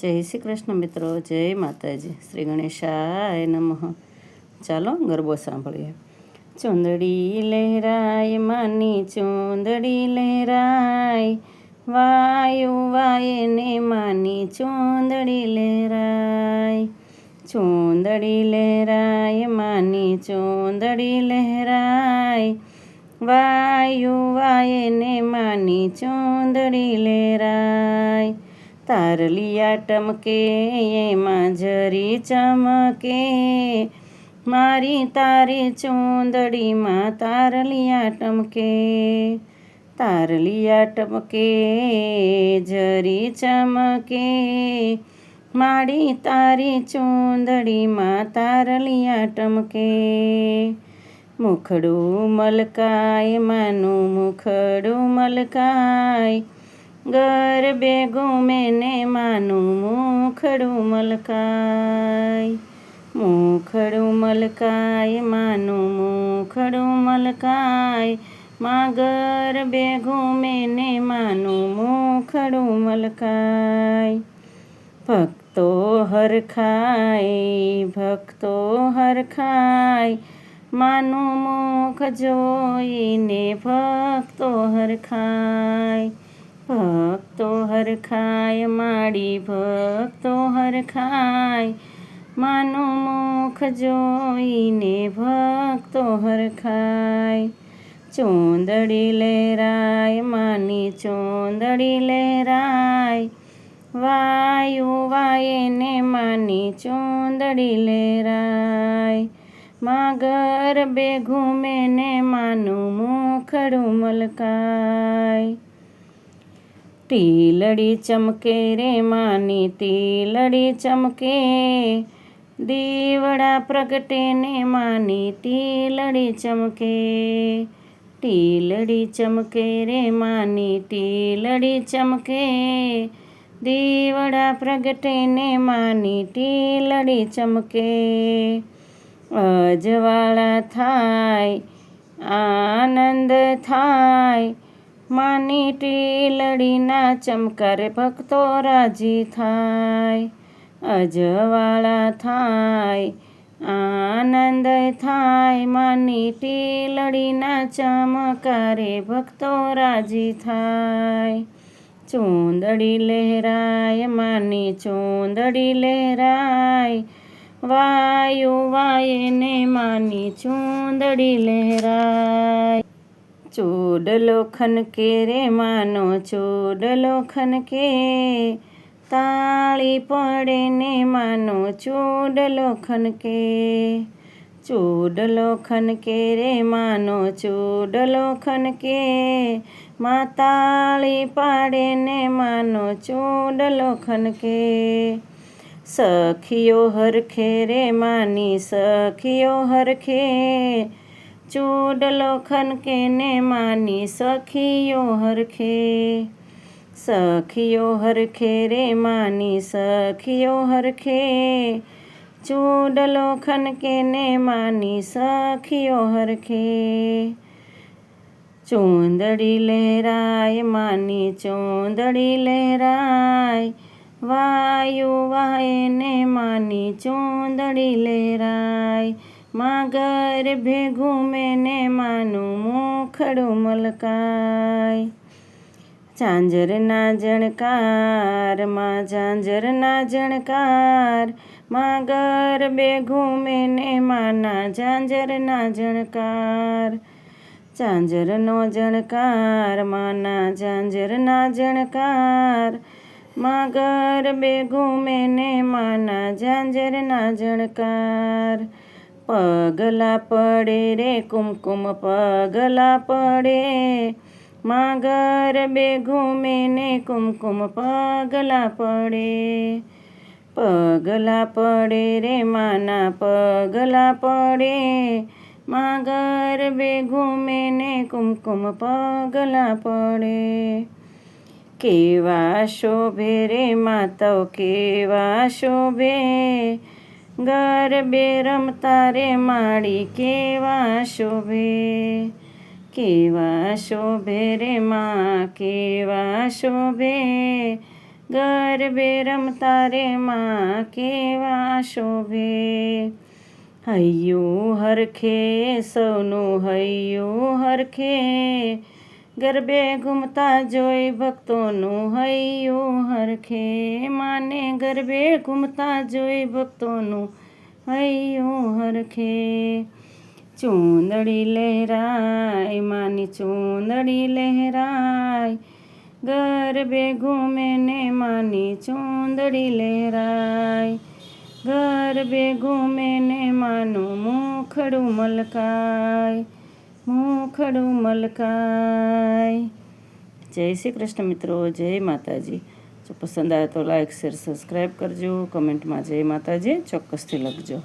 જય શ્રી કૃષ્ણ મિત્રો, જય માતાજી, શ્રી ગણેશાય નમઃ. ચાલો ગરબો સાંભળીએ. ચુંદડી લહેરાય, માની ચુંદડી લહેરાય. વાયુ વાય ને માની ચુંદડી લહેરાય. ચુંદડી લહેરાય, માની ચુંદડી લહેરાય. વાયુ વાય ને માની ચુંદડી લહેરાય. તારલિયા ટમકે એમાં જરી ચમકે. મારી તારી ચૂંદડીમાં તારલિયા ટમકે તારલિયા ટમકે, જરી ચમકે. મારી તારી ચૂંદડીમાં તારલિયા ટમકે. મુખડું મલકાય, માનું મુખડું મલકાય. ગરબે ઘૂમે ને માનું મુખડું મલકાય મુખડું મલકાય માનું મુખડું મલકાયમાં ગરબે ઘૂમે ને માનું મુખડું મલકાય ભક્તો હરખાય ભક્તો હરખાય માનું મુખ જોઈને ભક્તો હરખાય ભક્તો હરખાય માડી ભક્તો હરખાય માનું મુખ જોઈને ભક્તો હરખાય ચોંદડી લહેરાય માની ચોંદડી લહેરાય વાયુ વાય ને માની ચોંદડી લહેરાય માગર બે ઘૂમે ને માનું મુખડું મલકાય ટીલડી ચમકે રે માની ટીલડી ચમકે. દીવડા પ્રગટે ને માની ટીલડી ચમકે. ટીલડી ચમકે રે માની ટીલડી ચમકે. દીવડા પ્રગટે ને માની ટીલડી ચમકે. અજવાળા થાય, આનંદ થાય માની ટીલડીના ચમકારે ભક્તો રાજી થાય. અજવાળા થાય, આનંદ થાય. માની ટીલડીના ચમકારે ભક્તો રાજી થાય. ચૂંદડી લહેરાય, માની ચૂંદડી લહેરાય. વાયુ વાય ને માની ચૂંદડી લહેરાય. ચોડલો ખનકે રે માનો ચોડલો ખનકે તાળી પડે ને માનો ચોડલો ખનકે ચોડલો ખનકે રે માનો ચોડલો ખનકે માં તાળી પાડે ને માનો ચોડલો ખનકે સખીઓ હરખે રે માની સખીઓ હરખે ચૂડલો ખનકે ને માની સખીઓ હરખે? સખીઓ હરખે રે માની સખીઓ હરખે? ચૂડલો ખનકે ને માની સખીઓ હરખે? ચોંદડી લહેરાય માની ચોંદડી લહેરાય. વાયુ વાય ને માની ચોંદડી લહેરાય. માં ગર્ભે ઘૂમે ને માનું મોખડું મલકાય. ઝાંઝરના જણકાર, માં ઝાંઝરના જણકારમાં ગર્ભે ઘૂમે ને માના ઝાંઝરના જણકાર. ઝાંઝરનો જણકાર, માના ઝાંઝરના જણકારમાં ગરબે ઘૂમે ને માના ઝાંઝરના જણકાર. પગલા પડે રે, કુમકુમ પગલા પડે. માં ગરબે ઘૂમે ને કુમકુમ પગલા પડે. પગલા પડે રે, માના પગલા પડે. માં ગરબે ઘૂમે ને કુમકુમ પગલા પડે. કેવા શોભે રે માતાઓ, કેવા શોભે. ગરબે રમતા રે માળી કેવા શોભે? કેવા શોભે રે માં? કેવા શોભે? ગરબે રમતા રે માં કેવા શોભે? હૈયું હરખે સૌનું હૈયું હરખે ગરબે ઘૂમતા જોઈ ભક્તોનું હૈયું હરખે. માને ગરબે ઘૂમતા જોઈ ભક્તોનું હૈયું હરખે. ચૂંદડી લહેરાય, માની ચૂંદડી લહેરાય. ગરબે ઘૂમે ને માની ચૂંદડી લહેરાય. ગરબે ઘૂમે ને માનું મુખડું મલકાય. મુખડું મલકાય. જય શ્રી કૃષ્ણ મિત્રો, જય માતાજી. જો પસંદ આવે તો લાઈક શેર સબસ્ક્રાઈબ કરજો. કમેન્ટમાં જય માતાજી ચોક્કસથી લખજો.